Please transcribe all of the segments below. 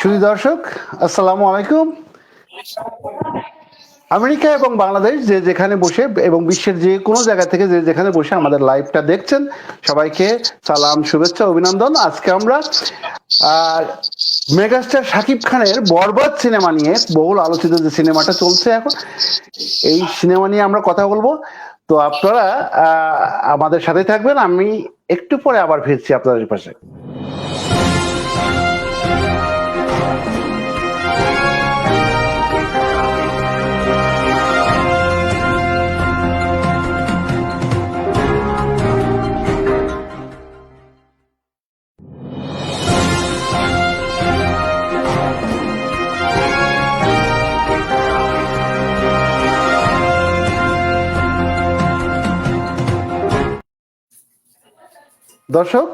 শুধু দর্শক, আসসালামু আলাইকুম। আমেরিকা এবং বাংলাদেশ যে যেখানে বসে এবং বিশ্বের যে কোনো জায়গা থেকে যে যেখানে বসে আমাদের লাইভটা দেখছেন, সবাইকে সালাম, শুভেচ্ছা, অভিনন্দন। আজকে আমরা, আর মেগাস্টার শাকিব খানের বরবাদ সিনেমা নিয়ে বহুল আলোচিত যে সিনেমাটা চলছে এখন, এই সিনেমা নিয়ে আমরা কথা বলব। তো আপনারা আমাদের সাথে থাকবেন, আমি একটু পরে আবার ফিরছি আপনাদের পাশে। দর্শক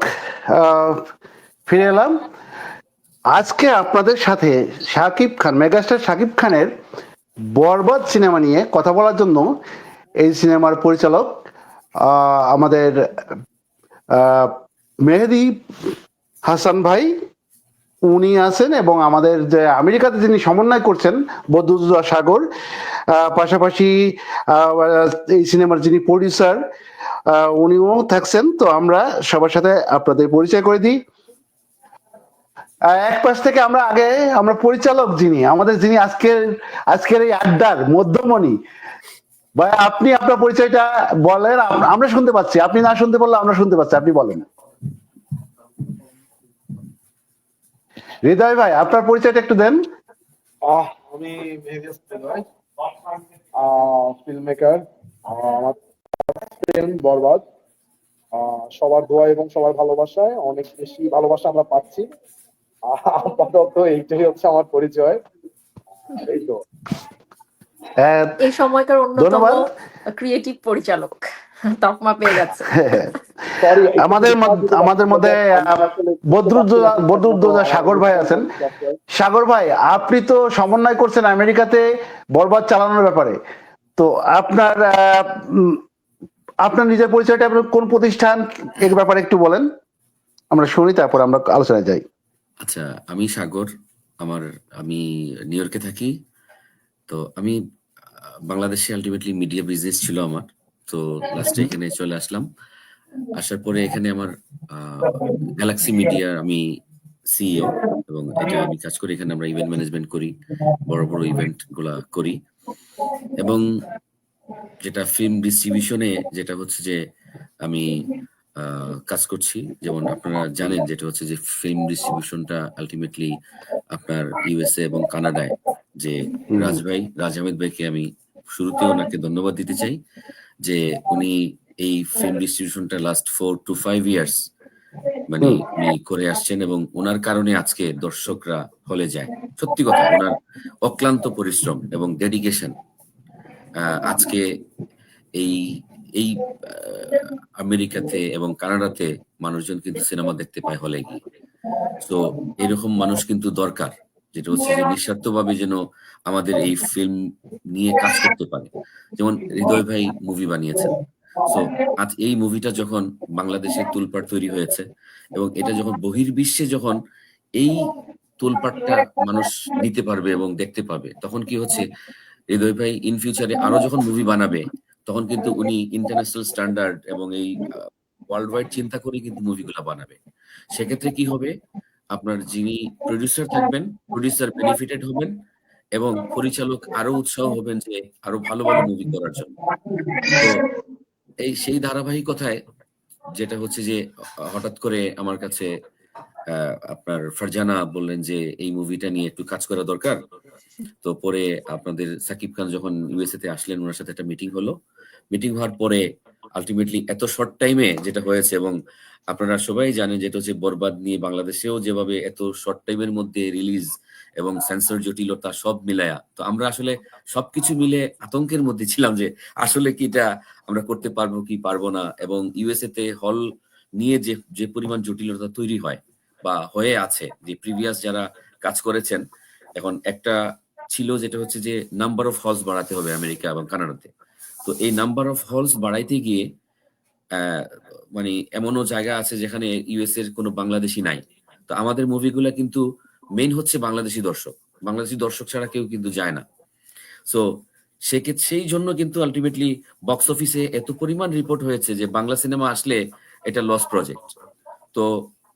ফিরে এলাম। আজকে আপনাদের সাথে শাকিব খান, মেগাস্টার শাকিব খানের বরবাদ সিনেমা নিয়ে কথা বলার জন্য এই সিনেমার পরিচালক আমাদের মেহেদি হাসান ভাই উনি আছেন এবং আমাদের যে আমেরিকাতে যিনি সমন্বয় করছেন বদরুদ্দোজা সাগর পাশাপাশি এই সিনেমার যিনি প্রডিউসার উনিও থাকছেন। তো আমরা সবার সাথে আপনাদের পরিচয় করে দিই। এক পাশ থেকে আমরা আগে, আমরা পরিচালক যিনি, আমাদের যিনি আজকের আজকের এই আড্ডার মধ্যমণি, ভাই, আপনি আপনার পরিচয়টা বলেন, আমরা শুনতে পাচ্ছি। আপনি না শুনতে পারলে আমরা শুনতে পাচ্ছি, আপনি বলেন। হৃদয় ভাই আপনার পরিচয়টা একটু দেন। আহ, আমি ফিল্ম মেকার আমার ফিল্ম বরবাদ। আহ, সবার দোয়া এবং সবার ভালোবাসায় অনেক বেশি ভালোবাসা আমরা পাচ্ছি। আহ, আপাতত এইটাই হচ্ছে আমার পরিচয়। এই তো। আহ, এই সময়কার অন্যতম ধন্যবাদ। ক্রিয়েটিভ পরিচালক। তকমা পেয়ে যাচ্ছে। আমাদের আমাদের মধ্যে বদরুদ্দোজা বদরুদ্দোজা সাগর ভাই আছেন। সাগর ভাই আপনি তো সমন্বয় করছেন আমেরিকাতে বরবাদ চালানোর ব্যাপারে। তো আপনার আপনার নিজের পরিচয়টা আপনার কোন প্রতিষ্ঠান এর ব্যাপারে একটু বলেন। আমরা শুনি তারপর আমরা আলোচনায় যাই। আচ্ছা আমি সাগর। আমার আমি নিউ ইয়র্কে থাকি। তো আমি বাংলাদেশে আলটিমেটলি মিডিয়া বিজনেস ছিল আমার। তো লাস্টে এখানে চলে আসলাম। আসার পরে এখানে আমার গ্যালাক্সি মিডিয়া আমি সিইও এবং এটা আমি কাজ করি এখানে আমরা ইভেন্ট ম্যানেজমেন্ট করি বড় বড় ইভেন্টগুলা করি। এবং যেটা ফিল্ম ডিস্ট্রিবিউশনে যেটা হচ্ছে যে আমি কাজ করছি যেমন আপনারা জানেন যেটা হচ্ছে যে ফিল্ম ডিস্ট্রিবিউশনটা আলটিমেটলি আপনার ইউএসএ এবং কানাডায় যে হুম। রাজ ভাই রাজ আহমেদ ভাইকে আমি শুরুতে ওনাকে ধন্যবাদ দিতে চাই। যে উনি এই film ডিস্ট্রিবিউশনটা last four to five years মানে উনি করে আসছেন এবং ওনার কারণে আজকে দর্শকরা হলে যায়। সত্যি কথা ওনার অক্লান্ত পরিশ্রম এবং ডেডিকেশন আজকে এই এই আমেরিকাতে এবং কানাডাতে মানুষজন কিন্তু সিনেমা দেখতে পায় হলে গিয়ে। তো এরকম মানুষ কিন্তু দরকার যেটা হচ্ছে যে নিঃস্বার্থভাবে যেন আমাদের এই ফিল্ম নিয়ে কাজ করতে পারে। যেমন হৃদয় ভাই মুভি বানিয়েছেন। তো আজ এই মুভিটা যখন বাংলাদেশে তুলপাট তৈরি হয়েছে এবং এটা যখন বহির্বিশ্বে যখন এই তুলপাটটা মানুষ নিতে পারবে এবং দেখতে পাবে, তখন কি হচ্ছে? হৃদয় ভাই ইন ফিউচারে আরও যখন মুভি বানাবে, তখন কিন্তু উনি ইন্টারন্যাশনাল স্ট্যান্ডার্ড এবং এই ওয়ার্ল্ড ওয়াইড চিন্তা করে কিন্তু মুভিগুলো বানাবে। সেক্ষেত্রে কি হবে? আপনার যিনি প্রডিউসার থাকবেন প্রডিউসার বেনিফিটেড হবেন এবং পরিচালক আরও উৎসাহ হবেন যে আরও ভালো ভালো মুভি করার জন্য। এই সেই ধারাবাহিকতায় যেটা হচ্ছে যে, হঠাৎ করে আমার কাছে আপনার ফারজানা বললেন যে এই মুভিটা নিয়ে একটু কাজ করা দরকার। তো পরে আপনাদের সাকিব খান যখন ইউএসএ তে আসলেন ওনার সাথে একটা মিটিং হলো। মিটিং হওয়ার পরে আলটিমেটলি এত শর্ট টাইমে যেটা হয়েছে এবং আপনারা সবাই জানেন যেটা হচ্ছে বরবাদ নিয়ে বাংলাদেশেও যেভাবে এত শর্ট টাইমের মধ্যে রিলিজ এবং সেন্সর জটিলতা সব মিলায়া। তো আমরা আসলে সবকিছু মিলে আতঙ্কের মধ্যে ছিলাম যে আসলে কি এটা আমরা করতে পারব কি পারব না এবং ইউএসএ তে হল নিয়ে যে যে পরিমাণ জটিলতা তৈরি হয় বা হয়ে আছে যে প্রিভিয়াস যারা কাজ করেছেন, এখন একটা ছিল যেটা হচ্ছে যে নাম্বার অফ হলস বাড়াতে হবে আমেরিকা এবং কানাডাতে। তো এই নাম্বার অফ হলস বাড়াইতে গিয়ে মানে এমনও জায়গা আছে যেখানে ইউএস এর কোনো বাংলাদেশি নাই। তো আমাদের মুভিগুলা কিন্তু মেইন হচ্ছে বাংলাদেশি দর্শক। বাংলাদেশি দর্শক ছাড়া কেউ কিন্তু যায় না। সো সেক্ষেত্রে সেই জন্য কিন্তু আলটিমেটলি বক্স অফিসে এত পরিমাণ রিপোর্ট হয়েছে যে বাংলা সিনেমা আসলে এটা লস প্রজেক্ট তো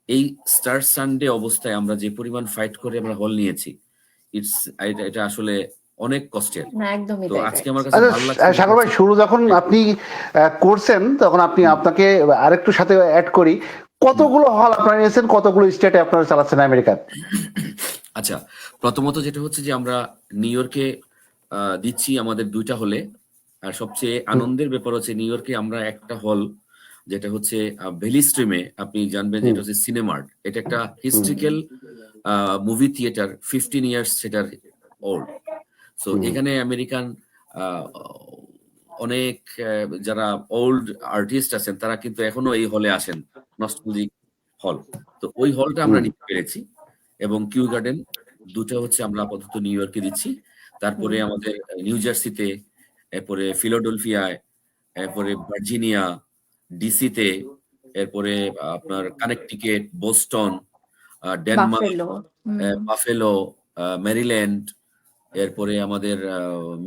এই স্টার সানডে অবস্থায় আমরা যে পরিমাণ ফাইট করে আমরা হল নিয়েছি ইটস এটা আসলে অনেক কষ্টের। তো আজকে আমার কাছে আচ্ছা ভালো লাগছে সাগর ভাই শুরু যখন আপনি আহ, করছেন তখন আপনি আপনাকে আরেকটু সাথে অ্যাড করি। কতগুলো হল আপনারা নিয়েছেন কতগুলো স্টেটে আপনারা চালাচ্ছেন আমেরিকার? আচ্ছা প্রথমত যেটা হচ্ছে যে আমরা নিউ ইয়র্কে দিচ্ছি আমাদের দুইটা হলে। আর সবচেয়ে আনন্দের ব্যাপার হচ্ছে নিউ ইয়র্কে আমরা একটা হল যেটা হচ্ছে ভ্যালি স্ট্রিমে আপনি জানবেন যে এটা হচ্ছে সিনেমার্ট। এটা একটা historical movie theatre fifteen years সেটার ওল্ড। সো এখানে আমেরিকান অনেক যারা ওল্ড আর্টিস্ট আছেন তারা কিন্তু এখনও এই হলে আসেন। নস্টালজিক হল তো ওই হলটা আমরা নিতে পেরেছি এবং কিউ গার্ডেন দুটো হচ্ছে আমরা আপাতত নিউ ইয়র্কে দিচ্ছি। তারপরে আমাদের নিউ জার্সিতে এরপরে ফিলাডেলফিয়ায় এরপরে ভার্জিনিয়া ডিসিতে এরপরে আপনার কানেকটিকেট বোস্টন আহ, ডেনমার্ক বাফেলো মেরিল্যান্ড এরপরে আমাদের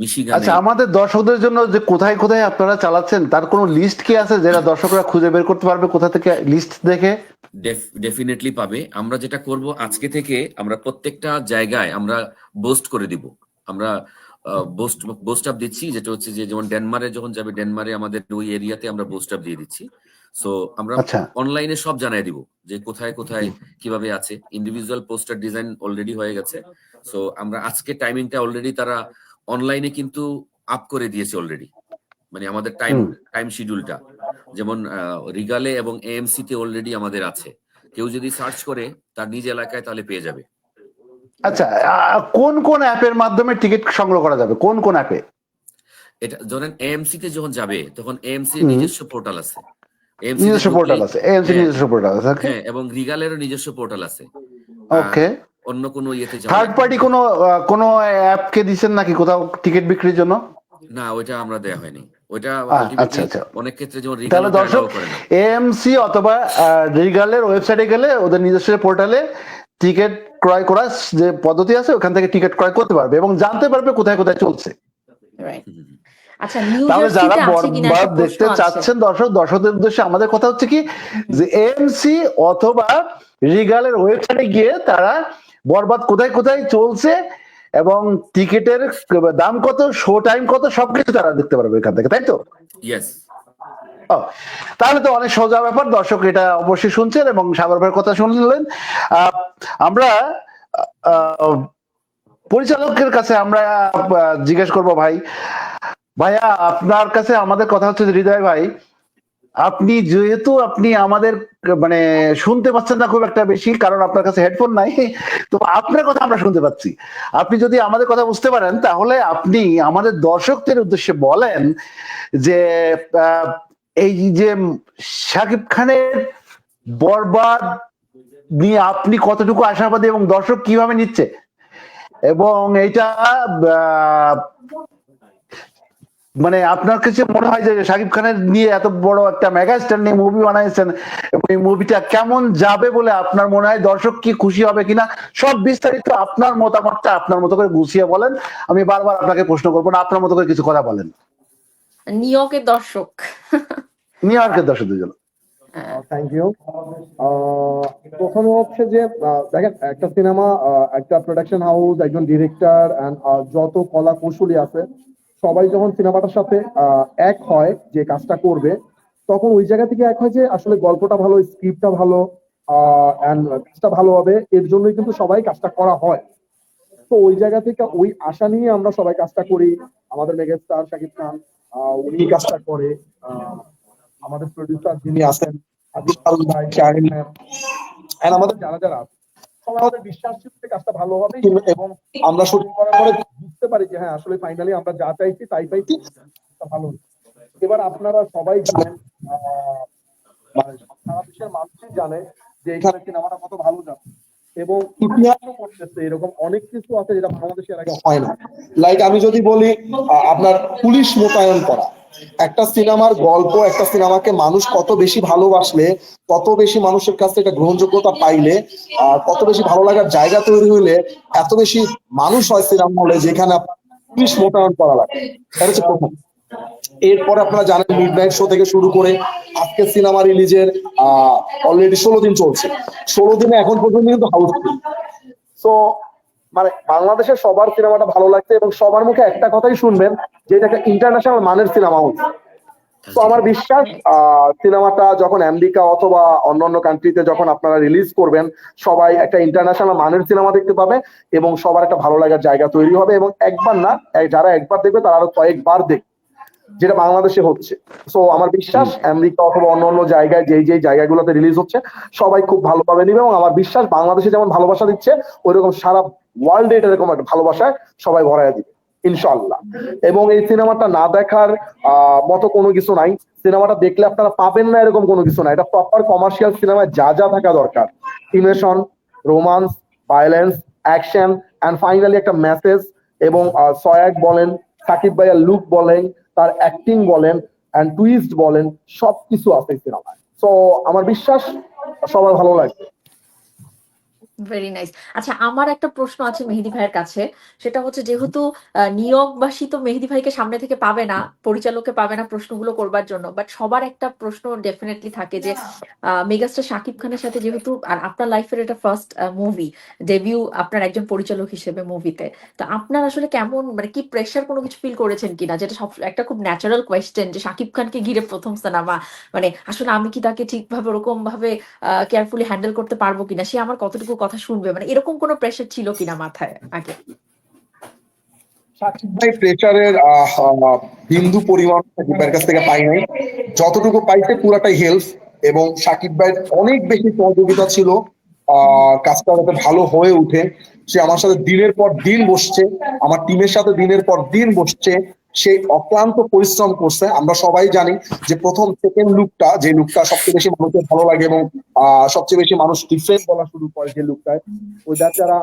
মিশিগানে আচ্ছা আমাদের দর্শকদের জন্য যে কোথায় কোথায় আপনারা চালাচ্ছেন তার কোনো লিস্ট কি আছে যেটা দর্শকরা খুঁজে বের করতে পারবে কোথা থেকে লিস্ট দেখে? ডেফিনেটলি পাবে। আমরা যেটা করব আজকে থেকে আমরা প্রত্যেকটা জায়গায় আমরা বোস্ট করে দিব। আমরা বোস্ট বোস্ট আপ দিচ্ছি যেটা হচ্ছে যে যেমন ডেনমারে যখন যাবে ডেনমারে আমাদের ওই এরিয়াতে আমরা বোস্ট আপ দিয়ে দিচ্ছি। সো আমরা আচ্ছা। অনলাইনে সব জানাই দিব যে কোথায় কোথায় কীভাবে আছে। ইন্ডিভিজুয়াল পোস্টার ডিজাইন অলরেডি হয়ে গেছে। সো আমরা আজকে টাইমিংটা অলরেডি তারা অনলাইনে কিন্তু আপ করে দিয়েছে অলরেডি মানে আমাদের টাইম টাইম শিডিউলটা যেমন রিগালে এবং এএমসি তে অলরেডি আমাদের আছে। কেউ যদি সার্চ করে তার নিজ এলাকায় তাহলে পেয়ে যাবে। আচ্ছা কোন কোন অ্যাপের মাধ্যমে টিকিট সংগ্রহ করা যাবে? কোন কোন অ্যাপে? এটা ধরেন এএমসি তে যখন যাবে তখন এএমসি নিজস্ব পোর্টাল আছে। নিজস্ব পোর্টাল আছে এএমসি হ্যাঁ, নিজস্ব পোর্টাল আছে ওকে হ্যাঁ এবং রিগালেরও নিজস্ব পোর্টাল আছে। ওকে অন্য কোনো ইয়েতে যাওয়া থার্ড পার্টি কোনো কোনো অ্যাপকে দিচ্ছেন নাকি কোথাও টিকিট বিক্রির জন্য? না। ওইটা আমরা দেয়া হয়নি। ওইটা আচ্ছা, আচ্ছা। অনেক ক্ষেত্রে যেমন তাহলে রিগাল দর্শক এএমসি অথবা রিগালের ওয়েবসাইটে গেলে ওদের নিজস্ব পোর্টালে টিকিট ক্রয় করার যে পদ্ধতি আছে ওখান থেকে টিকিট ক্রয় করতে পারবে এবং জানতে পারবে কোথায় কোথায় চলছে। Right. আচ্ছা তাহলে যারা বরবাদ দেখতে চাচ্ছেন দর্শক দর্শকদের উদ্দেশ্যে আমাদের কথা হচ্ছে কি যে এএমসি অথবা রিগালের ওয়েবসাইটে গিয়ে তারা বরবাদ কোথায় কোথায় চলছে এবং টিকিটের দাম কত শো টাইম কত সবকিছু তারা দেখতে পারবে এখান থেকে তাই তো? ইয়েস তাহলে তো অনেক সোজা ব্যাপার দর্শক এটা অবশ্যই শুনছেন এবং সাগর ভাইয়ের কথা শুনলেন। আহ, আমরা আহ, পরিচালকের কাছে আমরা জিজ্ঞেস করব ভাই ভাইয়া, আপনার কাছে আমাদের কথা হচ্ছে হৃদয় ভাই, আপনি যেহেতু আপনি আমাদের মানে শুনতে পাচ্ছেন না খুব একটা বেশি, কারণ আপনার কাছে হেডফোন নাই, তো আপনার কথা আমরা শুনতে পাচ্ছি। আপনি যদি আমাদের কথা বুঝতে পারেন, তাহলে আপনি আমাদের দর্শকদের উদ্দেশ্যে বলেন যে এই যে শাকিব খানের বরবাদ নিয়ে আপনি কতটুকু আশাবাদী এবং দর্শক কীভাবে নিচ্ছে? এবং এটা মানে আপনার কাছে মনে হয় যে শাকিব খানের নিয়ে এত বড় একটা মেগা মেগাস্টার নিয়ে মুভি বানাইছেন এই মুভিটা কেমন যাবে বলে আপনার মনে হয়? দর্শক কি খুশি হবে কিনা? সব বিস্তারিত আপনার মতামতটা আপনার মতো করে গুছিয়ে বলেন। আমি বারবার আপনাকে প্রশ্ন করব না আপনার মতো করে কিছু কথা বলেন। নিউ ইয়র্কের দর্শক নিউ ইয়র্কের দর্শকদের জন্য থ্যাংক ইউ প্রথমে হচ্ছে যে আহ, দেখেন একটা সিনেমা একটা প্রোডাকশন হাউস একজন ডিরেক্টর অ্যান্ড যত কলা কৌশলী আছে সবাই যখন সিনেমাটার সাথে এক হয় যে কাজটা করবে, তখন ওই জায়গা থেকে এক হয় যে আসলে গল্পটা ভালো স্ক্রিপ্টটা ভালো কাজটা ভালো হবে, এর জন্যই কিন্তু সবাই কাজটা করা হয়। তো ওই জায়গা থেকে ওই আশা নিয়ে আমরা সবাই কাজটা করি। আমাদের মেগাস্টার শাকিব খান উনি কাজটা করে আমাদের প্রডিউসার যিনি আছেন, আদিল ভাই, শাহিন আমাদের যারা যারা আছে আমাদের বিশ্বাস ছিল যে কাজটা ভালো হবে এবং আমরা শুটিং করার পরে বুঝতে পারি যে হ্যাঁ আসলে ফাইনালি আমরা যা চাইছি তাই পাইছি। ভালো এবার আপনারা সবাই জানেন মানে সারা দেশের মানুষই জানে যে এখানে সিনেমাটা কত ভালো যাবে। এবং ইতিহাসও করতেছে এরকম অনেক কিছু আছে যেটা বাংলাদেশের আগে হয় না। লাইক আমি যদি বলি আপনার পুলিশ মোতায়েন করা। একটা সিনেমার গল্প, একটা সিনেমাকে মানুষ কত বেশি ভালোবাসলে, কত বেশি মানুষের কাছে একটা গ্রহণযোগ্যতা পাইলে, আর কত বেশি ভালো লাগার জায়গা তৈরি হইলে, এত বেশি মানুষ হয় সিনেমা হলে যেখানে পুলিশ মোটায়ন করা লাগে। এটা হচ্ছে প্রথম। এরপরে আপনারা জানেন মিড নাইট শো থেকে শুরু করে আজকে সিনেমা রিলিজের অলরেডি ষোলো দিন চলছে। ষোলো দিনে এখন পর্যন্ত কিন্তু হাউসফুল সো মানে বাংলাদেশের সবার সিনেমাটা ভালো লাগছে এবং সবার মুখে একটা কথাই শুনবেন, যে এটা একটা ইন্টারন্যাশনাল মানের সিনেমা হচ্ছে তো আমার বিশ্বাস সিনেমাটা যখন আমেরিকা অথবা অন্যান্য কান্ট্রিতে যখন আপনারা রিলিজ করবেন, সবাই একটা ইন্টারন্যাশনাল মানের সিনেমা দেখতে পাবে এবং সবার একটা ভালো লাগার জায়গা তৈরি হবে এবং একবার না যারা একবার দেখবে তারা আরও কয়েকবার দেখবে যেটা বাংলাদেশে হচ্ছে। সো আমার বিশ্বাস, আমেরিকা অথবা অন্য অন্য জায়গায় যেই যেই জায়গাগুলোতে রিলিজ হচ্ছে, সবাই খুব ভালোভাবে নিবে এবং আমার বিশ্বাস, বাংলাদেশে যেমন ভালোবাসা দিচ্ছে, ওইরকম সারা ওয়ার্ল্ডে এটা এরকম একটা ভালোবাসায় সবাই ভরায় দিবে ইনশাল্লাহ এবং এই সিনেমাটা না দেখার মতো কোনো কিছু নাই। সিনেমাটা দেখলে আপনারা পাবেন না এরকম কোনো কিছু না এটা প্রপার কমার্শিয়াল সিনেমায় যা যা থাকা দরকার। Emotion romance violence action and finally একটা মেসেজ এবং সয়াক বলেন, সাকিব ভাইয়ার লুক বলেন, তার অ্যাক্টিং বলেন অ্যান্ড টুইস্ট বলেন, সবকিছু আছে সিনেমায়। সো আমার বিশ্বাস, সবার ভালো লাগবে। ভেরি নাইস আচ্ছা আমার একটা প্রশ্ন আছে মেহেদি ভাইয়ের কাছে। সেটা হচ্ছে যেহেতু নিয়োগবাসী তো মেহেদি ভাইকে সামনে থেকে পাবে না, পরিচালককে পাবে না প্রশ্নগুলো করবার জন্য বাট সবার একটা প্রশ্ন ডেফিনেটলি থাকে যে মেগাস্টার শাকিব খানের সাথে যেহেতু, আর আপনার লাইফের এটা ফার্স্ট মুভি ডেবিউ আপনার একজন পরিচালক হিসেবে মুভিতে তো আপনার আসলে কেমন মানে কি প্রেশার কোনো কিছু ফিল করেছেন কিনা? যেটা সব, একটা খুব ন্যাচারাল কোয়েশ্চেন যে শাকিব খানকে ঘিরে প্রথম সিনেমা মানে আসলে আমি কি তাকে ঠিকভাবে ওরকম ভাবে কেয়ারফুলি হ্যান্ডেল করতে পারব কিনা? সে আমার কতটুকু কথা শুনবে মানে এরকম কোনো প্রেশার ছিল কিনা মাথায় আগে? সাকিব ভাই প্রেশারের সাকিব ভাইয়ের কাছ থেকে পাই নাই। যতটুকু পাইছে পুরাটাই হেল্প এবং সাকিব ভাইয়ের অনেক বেশি সহযোগিতা ছিল। কাজটা যাতে ভালো হয়ে উঠে সে আমার সাথে দিনের পর দিন বসছে, আমার টিমের সাথে দিনের পর দিন বসছে। সে অক্লান্ত পরিশ্রম করছে। আমরা সবাই জানি যে প্রথম সেকেন্ড লুকটা যে লুকটা সবচেয়ে বেশি মানুষের ভালো লাগে এবং সবচেয়ে বেশি মানুষ ডিফারেন্ট বলা শুরু করে যে লুকটায় ওই যারা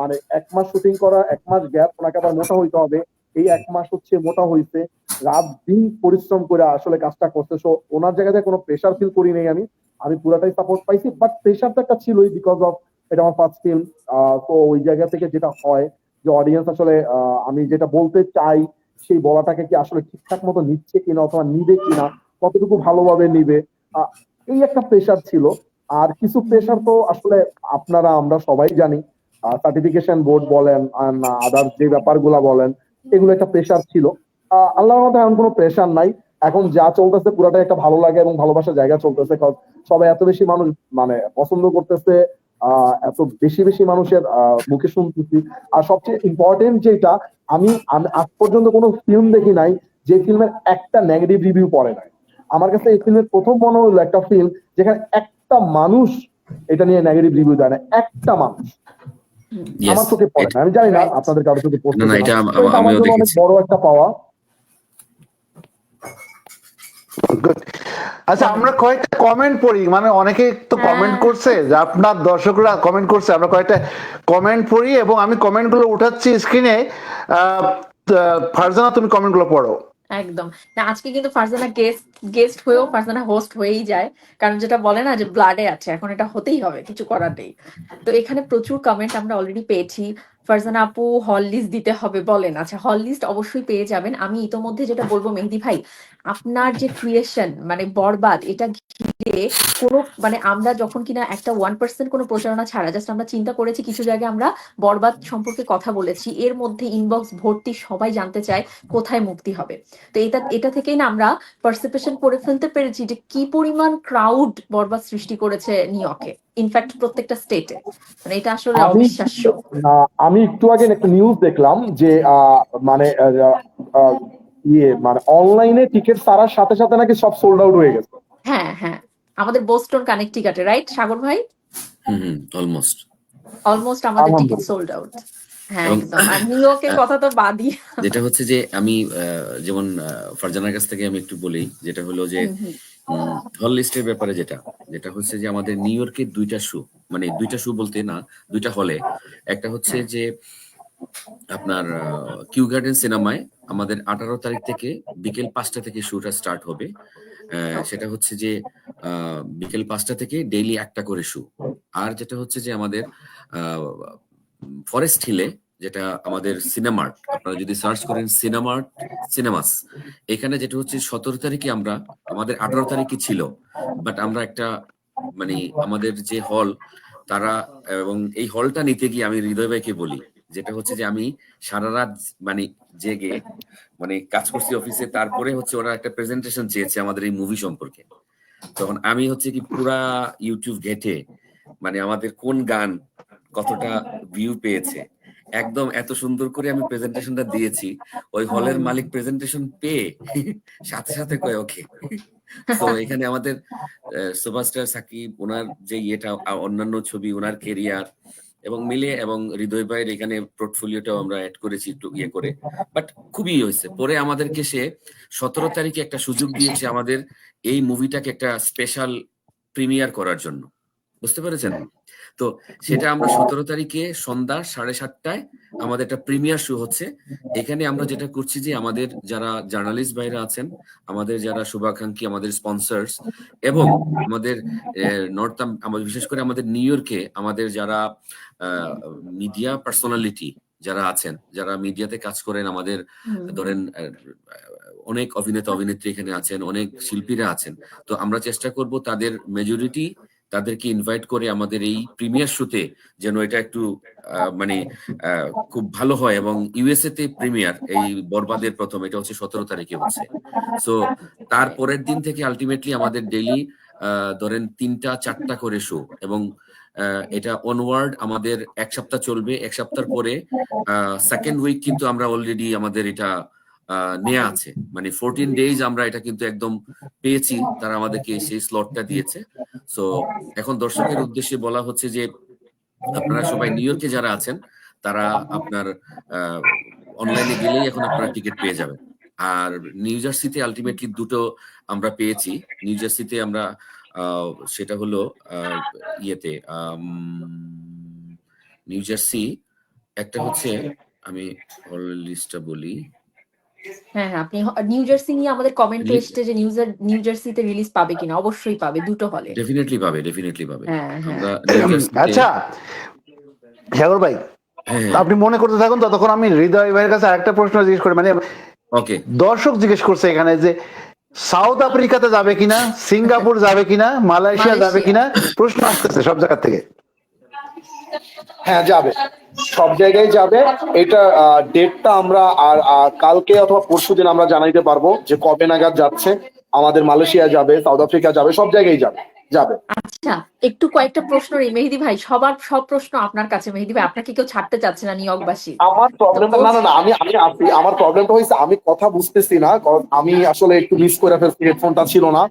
মানে এক মাস শুটিং করা, এক মাস গ্যাপ ওনাকে আবার মোটা হইতে হবে। এই এক মাস হচ্ছে মোটা হইছে। রাত দিন পরিশ্রম করে আসলে কাজটা করতে সো ওনার জায়গাতে কোনো প্রেশার ফিল করি নাই আমি। আমি পুরাটাই সাপোর্ট পাইছি। বাট প্রেশার তো একটা ছিলই বিকজ অফ এটা আমার ফার্স্ট ফিল্ম তো ওই জায়গা থেকে যেটা হয়, যে অডিয়েন্স আসলে আমি যেটা বলতে চাই সেই বলাটাকে কি আসলে ঠিকঠাক মতো নিচ্ছে কিনা অথবা নিবে কিনা, কতটুকু ভালোভাবে নিবে এই একটা প্রেশার ছিল। আর কিছু প্রেশার তো আসলে আপনারা, আমরা সবাই জানি সার্টিফিকেশন বোর্ড বলেন আদার যে ব্যাপারগুলা বলেন, এগুলো একটা প্রেশার ছিল। আল্লাহর মধ্যে এমন কোনো প্রেশার নাই। এখন যা চলতেছে পুরাটাই একটা ভালো লাগে এবং ভালোবাসার জায়গা চলতেছে সবাই এত বেশি মানুষ মানে পছন্দ করতেছে এত বেশি বেশি মানুষের আহ, মুখে শুনতেছি। আর সবচেয়ে ইম্পর্টেন্ট যেটা আমি আমি আজ পর্যন্ত কোনো ফিল্ম দেখি নাই যে ফিল্মের একটা নেগেটিভ রিভিউ পড়ে নাই। আমার কাছে এই ফিল্মের প্রথম মনে হলো একটা ফিল্ম যেখানে একটা মানুষ এটা নিয়ে নেগেটিভ রিভিউ দেয় না একটা মানুষ। আমার চোখে পড়ে না আমি জানি না আপনাদের কারও চোখে পড়ছে না, না, এটা আম- আমার জন্য অনেক বড় একটা পাওয়া. আচ্ছা আমরা কয়েকটা কমেন্ট পড়ি। মানে অনেকে তো কমেন্ট হ্যাঁ। করছে যে আপনার দর্শকরা কমেন্ট করছে। আমরা কয়েকটা কমেন্ট পড়ি এবং আমি কমেন্টগুলো উঠাচ্ছি স্ক্রিনে ফারজানা তুমি কমেন্টগুলো পড়ো। একদম। না, আজকে কিন্তু ফারজানা গেস্ট গেস্ট হয়েও ফারজানা হোস্ট হয়েই যায়। কারণ যেটা বলে না যে ব্লাডে আছে, এখন এটা হতেই হবে, কিছু করার নেই। তো এখানে প্রচুর কমেন্ট আমরা অলরেডি পেয়েছি। ফারজানা আপু হল লিস্ট দিতে হবে বলেন। আচ্ছা হল লিস্ট অবশ্যই পেয়ে যাবেন। আমি ইতোমধ্যে যেটা বলব, মেহেদি ভাই, আপনার যে ক্রিয়েশন মানে বরবাদ, এটা ঘিরে কোনো মানে আমরা যখন কিনা একটা ওয়ান পার্সেন্ট কোনো প্রচারণা ছাড়া জাস্ট আমরা চিন্তা করেছি কিছু জায়গায় আমরা বরবাদ সম্পর্কে কথা বলেছি এর মধ্যে ইনবক্স ভর্তি সবাই জানতে চায় কোথায় মুক্তি হবে। তো এটা এটা থেকেই না আমরা পার্সিপেশন করে ফেলতে পেরেছি যে কি পরিমাণ ক্রাউড বরবাদ সৃষ্টি করেছে নিউইয়র্কে ইনফ্যাক্ট প্রত্যেকটা স্টেটে মানে এটা আসলে অবিশ্বাস্য। আমি একটু আগে একটা নিউজ দেখলাম যে মানে ইয়ে মানে অনলাইনে টিকিট ছাড়ার সাথে সাথে নাকি সব সোল্ড আউট হয়ে গেছে। হ্যাঁ হ্যাঁ। আমাদের বোস্টন কানেক্টিকাটে রাইট সাগর ভাই? হুম হুম অলমোস্ট অলমোস্ট আমাদের টিকিট। সোল্ড আউট হ্যাঁ কথা তো বাদই। যেটা হচ্ছে যে আমি আহ, যেমন আহ, ফারজানার কাছ থেকে আমি একটু বলি যেটা হলো যে। হল লিস্টের ব্যাপারে যেটা যেটা হচ্ছে যে আমাদের নিউ ইয়র্কে দুইটা শো মানে দুইটা শো বলতে না দুইটা হলে একটা হচ্ছে যে আপনার কিউ গার্ডেন সিনেমায় আমাদের আঠারো তারিখ থেকে বিকেল পাঁচটা থেকে শুটা স্টার্ট হবে। সেটা হচ্ছে যে বিকেল পাঁচটা থেকে ডেইলি একটা করে শু আর যেটা হচ্ছে যে আমাদের ফরেস্ট হিলে যেটা আমাদের সিনেমার্ট আপনারা যদি সার্চ করেন সিনেমার্ট সিনেমাস এখানে যেটা হচ্ছে সতেরো তারিখে আমরা, আমাদের আঠারো তারিখে ছিল বাট আমরা একটা মানে আমাদের যে হল তারা এবং এই হলটা নিতে গিয়ে আমি হৃদয় ভাইকে বলি যেটা হচ্ছে যে আমি সারা রাত মানে জেগে মানে কাজ করছি অফিসে তারপরে হচ্ছে ওরা একটা প্রেজেন্টেশন চেয়েছে আমাদের এই মুভি সম্পর্কে। তখন আমি হচ্ছে কি পুরা ইউটিউব ঘেটে মানে আমাদের কোন গান কতটা ভিউ পেয়েছে একদম এত সুন্দর করে আমি প্রেজেন্টেশনটা দিয়েছি ওই হলের মালিক প্রেজেন্টেশন পেয়ে সাথে সাথে কয় ওকে। তো এখানে আমাদের সুপারস্টার সাকিব ওনার যে ইয়েটা অন্যান্য ছবি ওনার কেরিয়ার এবং মিলে এবং হৃদয় ভাইয়ের এখানে পোর্টফোলিওটাও আমরা অ্যাড করেছি একটু ইয়ে করে। বাট খুবই হয়েছে। পরে আমাদেরকে সে সতেরো তারিখে একটা সুযোগ দিয়েছে আমাদের এই মুভিটাকে একটা স্পেশাল প্রিমিয়ার করার জন্য। বুঝতে পেরেছেন? তো সেটা আমরা সতেরো তারিখে সন্ধ্যা সাড়ে সাতটায় আমাদের একটা প্রিমিয়ার শো হচ্ছে। এখানে আমরা যেটা করছি যে আমাদের যারা জার্নালিস্ট ভাইরা আছেন আমাদের যারা শুভাকাঙ্ক্ষী আমাদের স্পন্সর্স এবং আমাদের নর্থ আমাদের বিশেষ করে আমাদের নিউ ইয়র্কে আমাদের যারা মিডিয়া পার্সোনালিটি যারা আছেন যারা মিডিয়াতে কাজ করেন আমাদের ধরেন অনেক অভিনেতা অভিনেত্রী এখানে আছেন অনেক শিল্পীরা আছেন। তো আমরা চেষ্টা করব তাদের মেজরিটি তাদেরকে ইনভাইট করে আমাদের এই প্রিমিয়ার শোতে যেন এটা একটু মানে খুব ভালো হয় এবং ইউএসএ তে প্রিমিয়ার এই বরবাদের প্রথম, এটা হচ্ছে সতেরো তারিখে হচ্ছে। সো তার পরের দিন থেকে আলটিমেটলি আমাদের ডেইলি ধরেন তিনটা, চারটা করে শো এবং এটা অনওয়ার্ড আমাদের এক সপ্তাহ চলবে। এক সপ্তাহ পরে সেকেন্ড উইক কিন্তু আমরা অলরেডি আমাদের এটা নেয়া আছে। মানে ফোরটিন ডেজ আমরা এটা কিন্তু একদম পেয়েছি, তারা আমাদেরকে সেই স্লটটা দিয়েছে। সো এখন দর্শকের উদ্দেশ্যে বলা হচ্ছে যে, আপনারা সবাই নিউ ইয়র্কে যারা আছেন, তারা আপনার অনলাইনে গেলেই এখন আপনারা টিকিট পেয়ে যাবেন। আর নিউ জার্সিতে আলটিমেটলি দুটো আমরা পেয়েছি। নিউ জার্সিতে আমরা সেটা হলো ইয়েতে নিউ জার্সি একটা হচ্ছে, আমি লিস্টটা বলি। হ্যাঁ হ্যাঁ আপনি নিউ জার্সি নিয়ে আমাদের কমেন্টে এসছে যে নিউ নিউ জার্সিতে রিলিজ পাবে কিনা অবশ্যই পাবে দুটো হলে ডেফিনেটলি পাবে ডেফিনেটলি পাবে। হ্যাঁ হ্যাঁ। আমরা আচ্ছা সাগর ভাই হ্যাঁ আপনি মনে করতে থাকুন ততক্ষণ আমি হৃদয় ভাইয়ের কাছে আরেকটা প্রশ্ন জিজ্ঞেস করি মানে ওকে দর্শক জিজ্ঞেস করছে এখানে যে সাউথ আফ্রিকাতে যাবে কিনা সিঙ্গাপুর যাবে কিনা মালয়েশিয়া যাবে কিনা? প্রশ্ন আসতেছে সব জায়গা থেকে। হ্যাঁ যাবে। সব জায়গায় যাবে। এটা ডেটটা আমরা আর কালকে অথবা পরশু দিন আমরা জানাইতে পারব যে কবে নাগাদ যাচ্ছে। আমাদের মালয়েশিয়া যাবে সাউথ আফ্রিকা যাবে সব জায়গায় যাবে। যাবে। আচ্ছা একটু কয়েকটা প্রশ্ন রে মেহেদি ভাই। সবার সব প্রশ্ন আপনার কাছে মেহেদি ভাই। আপনাকে কেউ ছাড়তে চাচ্ছে না নিয়োগবাসী। আমার প্রবলেমটা না না না আমি আমি আমার প্রবলেমটা হয়েছে আমি কথা বুঝতেছি না কারণ আমি আসলে একটু মিস করে ফেলছি হেডফোনটা ছিল না।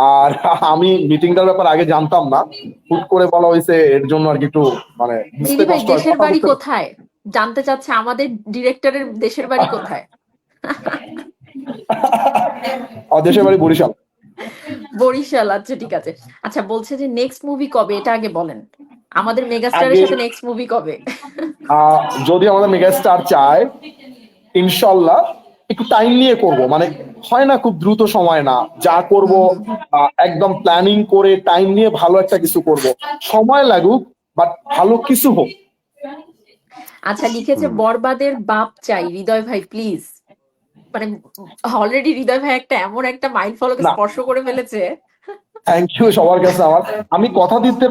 আর আমি মিটিংটার ব্যাপার আগে জানতাম না। হুট করে বলা হয়েছে এর জন্য আর কি একটু মানে বুঝতে কষ্ট দেশের বাড়ি কোথায়? জানতে চাচ্ছে আমাদের ডিরেক্টরের দেশের বাড়ি কোথায়? দেশের বাড়ি বরিশাল। বরিশাল আচ্ছা ঠিক আছে। আচ্ছা বলছে যে নেক্সট মুভি কবে? এটা আগে বলেন। আমাদের মেগাস্টারের সাথে নেক্সট মুভি কবে? যদি আমাদের মেগাস্টার চায় ইনশাল্লাহ একটু টাইম নিয়ে করব। মানে হয় না খুব দ্রুত সময় না। যা করব একদম প্ল্যানিং করে টাইম নিয়ে ভালো একটা কিছু করব। সময় লাগুক বাট ভালো কিছু হোক। আচ্ছা লিখেছে বরবাদের বাপ চাই। হৃদয় ভাই প্লিজ মানে অলরেডি হৃদয় ভাই একটা এমন একটা মাইল ফলকে। স্পর্শ করে ফেলেছে। থ্যাংক ইউ সবার কাছে আমার। আমি কথা দিতে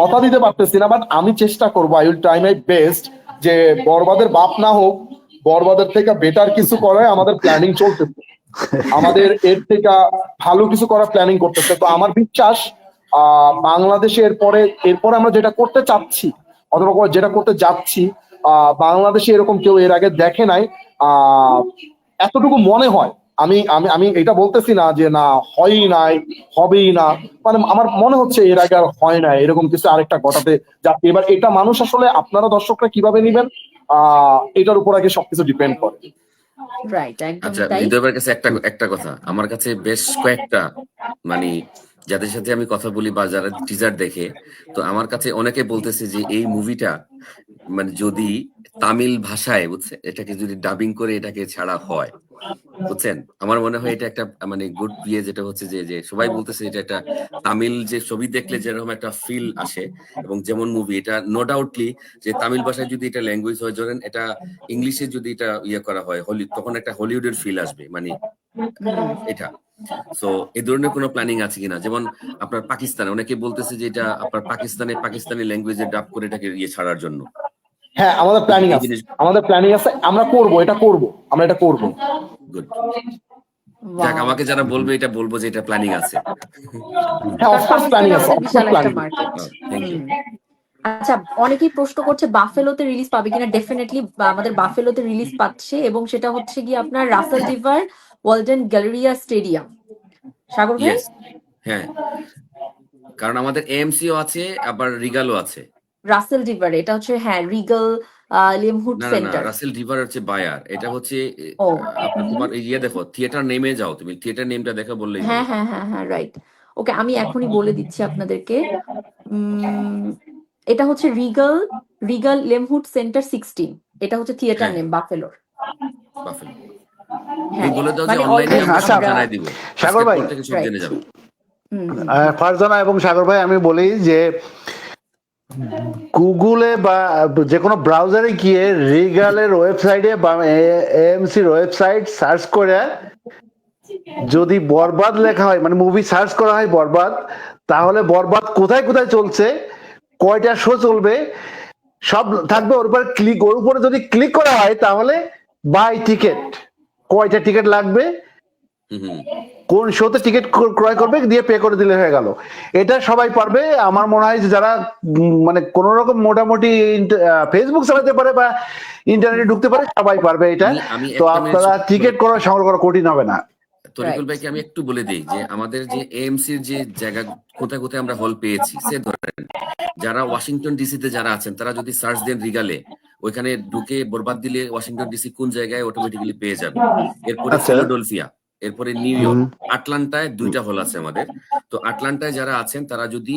কথা দিতে পারতেছি না বাট আমি চেষ্টা করব I will try my best যে বরবাদের বাপ না হোক বরবাদের থেকে বেটার কিছু করায় আমাদের প্ল্যানিং চলতেছে আমাদের এর থেকে ভালো কিছু করার প্ল্যানিং করতেছে। তো আমার বিশ্বাস বাংলাদেশে এরপরে এরপরে আমরা যেটা করতে চাচ্ছি, অথবা যেটা করতে যাচ্ছি বাংলাদেশে এরকম কেউ এর আগে দেখে নাই এতটুকু মনে হয়। আমি আমি আমি এটা বলতেছি না যে না, হয়ই নাই, হবেই না। মানে আমার মনে হচ্ছে এর আগে আর হয় না এরকম কিছু আরেকটা ঘটাতে যাচ্ছে। এবার এটা মানুষ আসলে, আপনারা দর্শকরা কীভাবে নিবেন? এটার উপর আগে সবকিছু ডিপেন্ড করে। আচ্ছা কাছে একটা একটা কথা। আমার কাছে বেশ কয়েকটা মানে যাদের সাথে আমি কথা বলি বা যারা টিজার দেখে তো আমার কাছে অনেকে বলতেছে যে এই মুভিটা মানে যদি তামিল ভাষায় বুঝছে এটাকে যদি ডাবিং করে এটাকে ছাড়া হয় বুঝছেন? আমার মনে হয় এটা একটা মানে গুড ইয়ে যেটা হচ্ছে যে যে সবাই বলতেছে এটা একটা তামিল যে ছবি দেখলে যেরকম একটা ফিল আসে এবং যেমন মুভি এটা নো ডাউটলি যে তামিল ভাষায় যদি এটা ল্যাঙ্গুয়েজ হয় ধরেন এটা ইংলিশে যদি এটা ইয়ে করা হয় হলি তখন একটা হলিউডের ফিল আসবে মানে এটা। সো এই ধরনের কোনো প্ল্যানিং আছে কিনা? যেমন আপনার পাকিস্তানে অনেকে বলতেছে যে এটা আপনার পাকিস্তানে পাকিস্তানি ল্যাঙ্গুয়েজে ডাব করে এটাকে ইয়ে ছাড়ার জন্য। হ্যাঁ আমাদের প্ল্যানিং আছে। আমাদের প্ল্যানিং আছে আমরা করব এটা করব আমরা এটা করব। গুড যাক আমাকে যারা বলবে এটা বলব যে এটা প্ল্যানিং আছে। হ্যাঁ অফকোর্স প্ল্যানিং আছে প্ল্যানিং থ্যাংক ইউ আচ্ছা অনেকেই প্রশ্ন করছে বাফেলোতে রিলিজ পাবে কিনা? ডেফিনেটলি আমাদের বাফেলোতে রিলিজ পাচ্ছে এবং সেটা হচ্ছে গিয়ে আপনার Russell River Walden Galleria stadium Sagar ভাই? হ্যাঁ। কারণ আমাদের এএমসিও আছে আবার রিগালও আছে। রাসেল রিভার এটা হচ্ছে হ্যাঁ রিগাল লিমহুড সেন্টার রাসেল রিভার হচ্ছে বায়ার এটা হচ্ছে তোমার ইয়ে দেখো থিয়েটার নেমে যাও তুমি। থিয়েটার নেমটা দেখা বললেই হবে। হ্যাঁ হ্যাঁ হ্যাঁ হ্যাঁ রাইট ওকে আমি এখনই বলে দিচ্ছি আপনাদেরকে। এটা হচ্ছে রিগাল রিগাল লেমহুড সেন্টার সিক্সটিন এটা হচ্ছে থিয়েটার। নেম বাফেলোর বাফেলো হ্যাঁ বলে দাও যে মানে অনলাইনে আমরা সব আচ্ছা। জানাই দিব সাগর ভাই। থেকে সব জেনে যাবে ফারজানা এবং সাগর ভাই আমি বলি যে গুগলে বা যে কোনো ব্রাউজারে গিয়ে রিগালের ওয়েবসাইটে বা এএমসির ওয়েবসাইট সার্চ করে যদি বরবাদ লেখা হয় মানে মুভি সার্চ করা হয় বরবাদ তাহলে বরবাদ কোথায় কোথায় চলছে কয়টা শো চলবে সব থাকবে ওর উপরে ক্লিক ওর উপরে যদি ক্লিক করা হয় তাহলে বাই টিকিট কয়টা টিকিট লাগবে? কোন শোতে টিকিট ক্রয় করবে? দিয়ে পে করে দিলে হয়ে গেল। এটা সবাই পারবে। আমার মনে হয় যারা মানে কোন রকম মোটামুটি ফেসবুক চালাতে পারে বা ইন্টারনেটে ঢুকতে পারে সবাই পারবে এটা। তো আপনারা টিকিট করা সংগ্রহ করা কঠিন হবে না। তরিকুল. ভাইকে আমি একটু বলে দিই যে আমাদের যে এএমসির যে জায়গা কোথায় কোথায় আমরা হল পেয়েছি সে ধরেন যারা ওয়াশিংটন ডিসিতে যারা আছেন তারা যদি সার্চ দেন রিগালে ওইখানে ঢুকে বরবাদ দিলে ওয়াশিংটন ডিসি কোন জায়গায় অটোমেটিক্যালি পেয়ে যাবে? এরপরে আচ্ছা। ফিলাডেলফিয়া এরপরে নিউ ইয়র্ক। আটলান্টায় দুইটা হল আছে আমাদের। তো আটলান্টায় যারা আছেন তারা যদি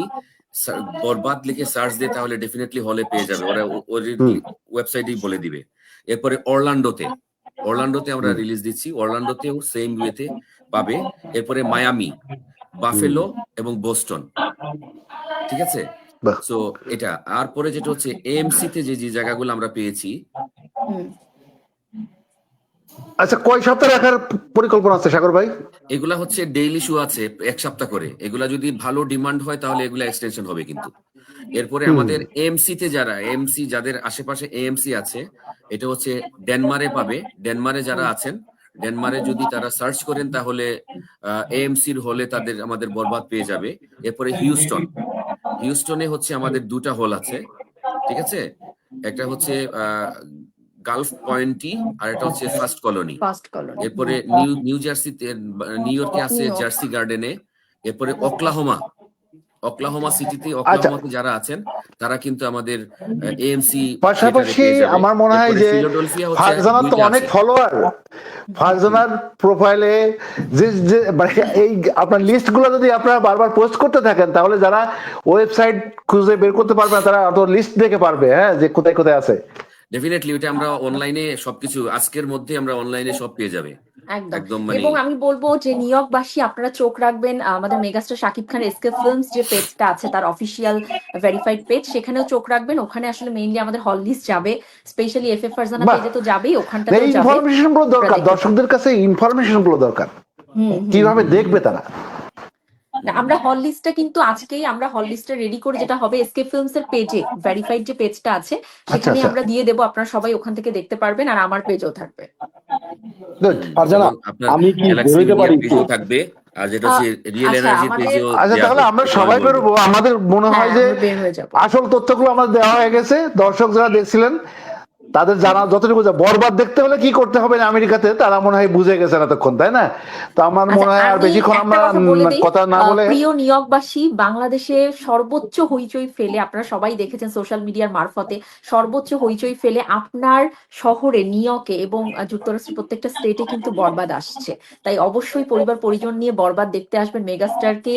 বরবাদ লিখে সার্চ দেয় তাহলে ডেফিনেটলি হলে পেয়ে যাবে। ওরা ওয়েবসাইটেই বলে দিবে। এরপরে অরল্যান্ডোতে অরল্যান্ডোতে আমরা রিলিজ দিচ্ছি। অরল্যান্ডোতেও সেম ওয়েতে পাবে। এরপরে মায়ামি বাফেলো এবং বোস্টন। ঠিক আছে। সো এটা। আর পরে যেটা হচ্ছে এএমসি তে যে যে জায়গাগুলো আমরা পেয়েছি। আচ্ছা কয় সপ্তাহ রাখার পরিকল্পনা আছে সাগর ভাই? এগুলা হচ্ছে ডেইলি শো আছে এক সপ্তাহ করে। এগুলা যদি ভালো ডিমান্ড হয় তাহলে এগুলা এক্সটেনশন হবে কিন্তু। এরপরে আমাদের এমসি তে যারা এমসি যাদের আশেপাশে এএমসি আছে এটা হচ্ছে ডেনমারে পাবে। ডেনমারে যারা আছেন ডেনমারে যদি তারা সার্চ করেন তাহলে এএমসির হলে তাদের আমাদের বরবাদ পেয়ে যাবে। এরপরে হিউস্টন হিউস্টনে হচ্ছে আমাদের দুটা হল আছে ঠিক আছে? একটা হচ্ছে গালফ পয়েন্টি আর একটা হচ্ছে ফার্স্ট কলোনি এরপরে নিউ নিউ জার্সিতে নিউ ইয়র্কে আছে জার্সি গার্ডেনে এরপরে অক্লাহোমা অক্লাহোমা সিটিতে। অক্লাহোমাতে যারা আছেন তারা কিন্তু আমাদের এএমসি পাশাপাশি আমার মনে হয় যে ফারজানার তো অনেক ফলোয়ার ফারজানার প্রোফাইলে যে যে মানে এই আপনার লিস্টগুলো যদি আপনারা বারবার পোস্ট করতে থাকেন তাহলে যারা ওয়েবসাইট খুঁজে বের করতে পারবে তারা অত লিস্ট দেখে পারবে হ্যাঁ যে কোথায় কোথায় আছে। ডেফিনেটলি ওটা আমরা অনলাইনে সবকিছু আজকের মধ্যে আমরা অনলাইনে সব পেয়ে যাবে। একদম। মানে এবং আমি বলব যে নিয়োগবাসী আপনারা চোখ রাখবেন আমাদের megastar Shakib Khan SK Films যে পেজটা আছে তার অফিসিয়াল ভেরিফাইড পেজ সেখানেও চোখ রাখবেন। ওখানে আসলে মেইনলি আমাদের হল লিস্ট যাবে স্পেশালি এফএফ এফ ফারজানা পেজে তো যাবেই ওখানটা ওখানটাতেও যাবে। ইনফরমেশনগুলো দরকার দর্শকদের কাছে ইনফরমেশনগুলো দরকার। কীভাবে দেখবে তারা? আমরা হল লিস্টটা কিন্তু আজকেই আমরা হল লিস্টটা রেডি করে যেটা হবে এসকে ফিল্মস এর পেজে ভেরিফাইড যে পেজটা আছে সেখানে আচ্ছা। আমরা দিয়ে দেবো আপনারা সবাই ওখান থেকে দেখতে পারবেন আর আমার পেজও থাকবে। আমি কি Media পারি থাকবে আর যেটা হচ্ছে রিয়েল আচ্ছা, এনার্জি আচ্ছা তাহলে আমরা সবাই বেরোবো। আমাদের মনে হ্যাঁ হয় যে বের হয়ে যাব। আসল তথ্যগুলো আমাদের দেওয়া হয়ে গেছে দর্শক যারা দেখছিলেন তাদের জানা যতটুকু বরবাদ দেখতে হলে কি করতে হবে আমেরিকাতে তারা মনে হয় বুঝে গেছে এতক্ষণ তাই না? তো আমার আচ্ছা, মনে হয় আর বেশিক্ষণ আমরা কথা না বলে প্রিয় নিয়োগবাসী বাংলাদেশে সর্বোচ্চ হইচই ফেলে আপনারা সবাই দেখেছেন সোশ্যাল মিডিয়ার মারফতে সর্বোচ্চ হইচই ফেলে আপনার শহরে নিয়কে এবং যুক্তরাষ্ট্রের প্রত্যেকটা স্টেটে কিন্তু বরবাদ আসছে। তাই অবশ্যই পরিবার পরিজন নিয়ে বরবাদ দেখতে আসবেন। মেগাস্টারকে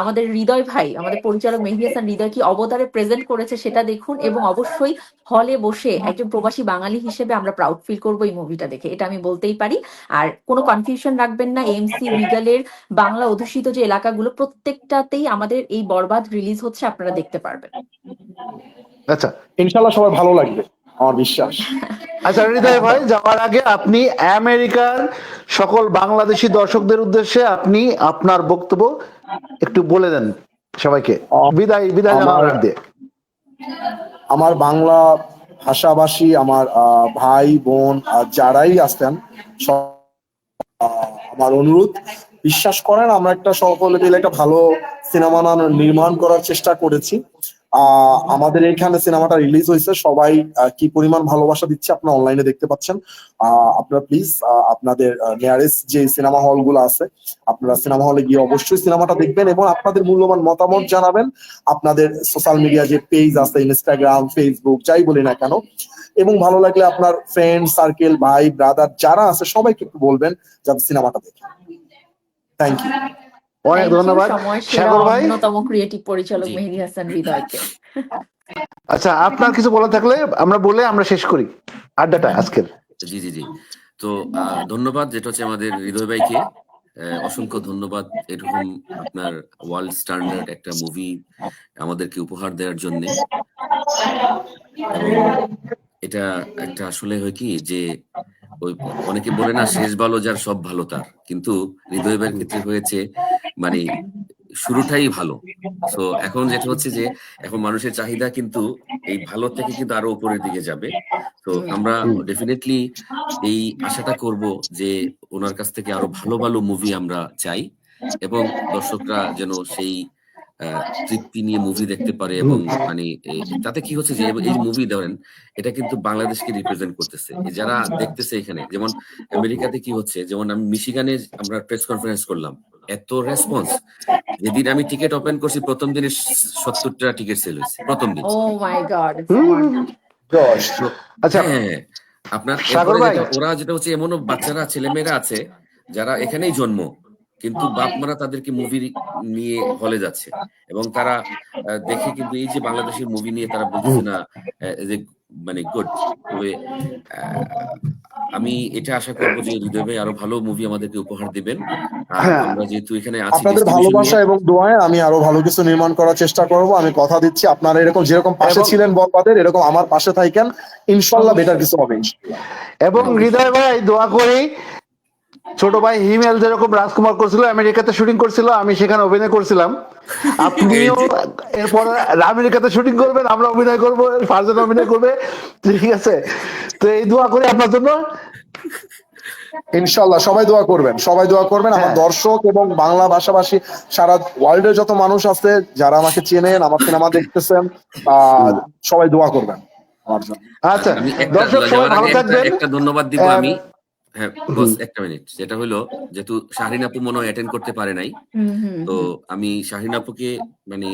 আমাদের হৃদয় ভাই আমাদের পরিচালক মেহেদি হাসান হৃদয় কি অবতারে প্রেজেন্ট করেছে সেটা দেখুন এবং অবশ্যই হলে বসে একজন প্রবাসী বাঙালি হিসেবে আমরা প্রাউড ফিল করব এই মুভিটা দেখে এটা আমি বলতেই পারি। আর কোনো কনফিউশন রাখবেন না এমসি রিগালের বাংলা অধ্যুষিত যে এলাকাগুলো প্রত্যেকটাতেই আমাদের এই বরবাদ রিলিজ হচ্ছে আপনারা দেখতে পারবেন। আচ্ছা ইনশাল্লাহ সবার ভালো লাগবে আমার বিশ্বাস। আচ্ছা হৃদয় ভাই যাওয়ার আগে আপনি আমেরিকার সকল বাংলাদেশি দর্শকদের উদ্দেশ্যে আপনি আপনার বক্তব্য একটু বলে দেন সবাইকে। বিদায় বিদায় জানানোর দিয়ে আমার বাংলা ভাষাভাষী আমার ভাই, বোন যারাই আসতেন আমার অনুরোধ। বিশ্বাস করেন, আমরা একটা সকলে মিলে একটা ভালো সিনেমা নির্মাণ করার চেষ্টা করেছি। আমাদের এখানে সিনেমাটা রিলিজ হয়েছে। সবাই কি পরিমাণ ভালোবাসা দিচ্ছে আপনারা অনলাইনে দেখতে পাচ্ছেন। আহ, আপনারা প্লিজ আপনাদের নিয়ারেস্ট যে সিনেমা হলগুলো আছে আপনারা সিনেমা হলে গিয়ে অবশ্যই সিনেমাটা দেখবেন এবং আপনাদের মূল্যবান মতামত জানাবেন। আপনাদের সোশ্যাল মিডিয়া যে পেজ আছে ইনস্টাগ্রাম ফেসবুক যাই বলি না কেন। এবং ভালো লাগলে আপনার ফ্রেন্ড সার্কেল ভাই ব্রাদার যারা আছে সবাইকে একটু বলবেন যাতে সিনেমাটা দেখে। থ্যাংক ইউ অনেক ধন্যবাদ। সাগর ভাই? অন্যতম ক্রিয়েটিভ পরিচালক মেহেদি হাসান হৃদয়কে। আচ্ছা আপনার কিছু বলা থাকলে আমরা বলে আমরা শেষ করি। আড্ডাটা আজকের। জি জি জি। তো আহ, ধন্যবাদ যেটা হচ্ছে আমাদের হৃদয় ভাইকে। আহ, অসংখ্য ধন্যবাদ এরকম আপনার ওয়ার্ল্ড স্ট্যান্ডার্ড একটা মুভি আমাদেরকে উপহার দেওয়ার জন্য। এটা একটা আসলে হয় কি যে অনেকে বলে না, শেষ ভালো যার, সব ভালো তার। কিন্তু হৃদয় ভাইয়ের ক্ষেত্রে হয়েছে মানে শুরুটাই ভালো। তো এখন যেটা হচ্ছে যে, এখন মানুষের চাহিদা কিন্তু এই ভালো থেকে কিন্তু আরও উপরের দিকে যাবে। তো আমরা ডেফিনেটলি এই আশাটা করব যে, ওনার কাছ থেকে আরও ভালো ভালো মুভি আমরা চাই। এবং দর্শকরা যেন সেই তৃপ্তি নিয়ে মুভি দেখতে পারে এবং মানে তাতে কি হচ্ছে যে এই মুভি ধরেন এটা কিন্তু বাংলাদেশকে রিপ্রেজেন্ট করতেছে। যারা দেখতেছে এখানে যেমন আমেরিকাতে কি হচ্ছে যেমন আমি মিশিগানে আমরা প্রেস কনফারেন্স করলাম এত রেসপন্স যেদিন আমি টিকিট ওপেন করছি প্রথম দিনে সত্তরটা টিকিট সেল হয়েছে প্রথম দিন। ও মাই গড জশ আচ্ছা হ্যাঁ আপনার এরপরে ভাই। যেটা- ওরা যেটা হচ্ছে এমনও বাচ্চারা ছেলেমেয়েরা আছে যারা এখানেই জন্ম। কিন্তু বাপ মারা তাদেরকে মুভি নিয়ে হলে যাচ্ছে। এবং তারা দেখে কিন্তু এই যে বাংলাদেশের মুভি নিয়ে তারা বলছে না যে মানে গুড তবে আমি এটা আশা করব যে হৃদয় ভাই আরও ভালো মুভি আমাদেরকে উপহার দিবেন। হ্যাঁ। আমরা যেহেতু এখানে আছি আপনাদের ভালোবাসা এবং দোয়ায় আমি আরও ভালো কিছু নির্মাণ করার চেষ্টা করব। আমি কথা দিচ্ছি আপনারা এরকম যেরকম পাশে এবং- ছিলেন বরবাদের এরকম আমার পাশে থাকেন ইনশাল্লাহ বেটার কিছু হবে এবং হৃদয় ভাই দোয়া করি ছোট ভাই হিমেল যেরকম রাজকুমার করছিল আমেরিকাতে শুটিং করছিল আমি সেখানে অভিনয় করছিলাম। আপনিও এরপর আমেরিকাতে শুটিং করবেন আমরা অভিনয় করব ফারজান অভিনয় করবে ঠিক আছে? তো এই দোয়া করি আপনার জন্য। ইনশাল্লাহ সবাই দোয়া করবেন সবাই দোয়া করবেন। আমার হ্যাঁ। দর্শক এবং বাংলা ভাষাভাষী সারা ওয়ার্ল্ডের যত মানুষ আছে যারা আমাকে চেনেন আমার সিনেমা দেখতেছেন সবাই দোয়া করবেন। আমার জন্য। আচ্ছা দর্শক সবাই ভালো থাকবেন। একটা ধন্যবাদ দিব আমি। হ্যাঁ বস একটা মিনিট। যেটা হলো যেহেতু শাহরিন আপু মনে হয় অ্যাটেন্ড করতে পারে নাই। তো আমি শাহিন আপুকে মানে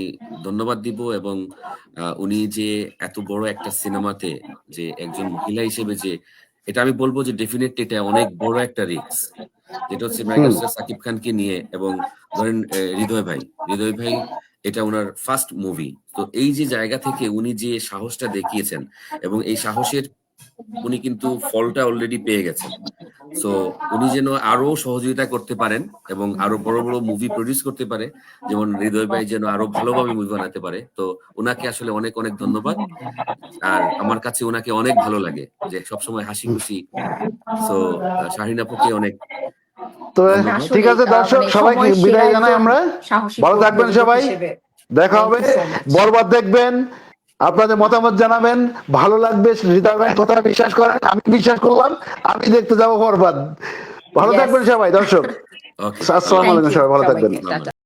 ধন্যবাদ দিব এবং উনি যে এত বড় একটা সিনেমাতে যে একজন মহিলা হিসেবে যে এটা আমি বলব যে ডেফিনেটলি এটা অনেক বড় একটা রিস্ক যেটা হচ্ছে মেগাস্টার সাকিব খানকে নিয়ে এবং ধরেন হৃদয় ভাই। হৃদয় ভাই এটা ওনার ফার্স্ট মুভি তো এই যে জায়গা থেকে উনি যে সাহসটা দেখিয়েছেন এবং এই সাহসের উনি কিন্তু ফলটা অলরেডি পেয়ে গেছেন। সো উনি যেন আরও সহযোগিতা করতে পারেন এবং আরও বড় বড় মুভি প্রডিউস করতে পারে যেমন হৃদয় ভাই যেন আরও ভালোভাবে মুভি বানাতে পারে। তো ওনাকে আসলে অনেক অনেক ধন্যবাদ। আর আমার কাছে ওনাকে অনেক ভালো লাগে যে সবসময় হাসি খুশি সো শাহিন আপুকে অনেক তো ঠিক আছে দর্শক সবাইকে বিদায় জানাই আমরা। ভালো থাকবেন সবাই। দেখা হবে. বরবাদ দেখবেন। আপনাদের মতামত জানাবেন ভালো লাগবে কথা বিশ্বাস করেন আমি বিশ্বাস করলাম আমি দেখতে যাব বরবাদ ভালো থাকবেন সবাই দর্শক। ওকে আসসালামু Thank আলাইকুম you সবাই ভালো থাকবেন।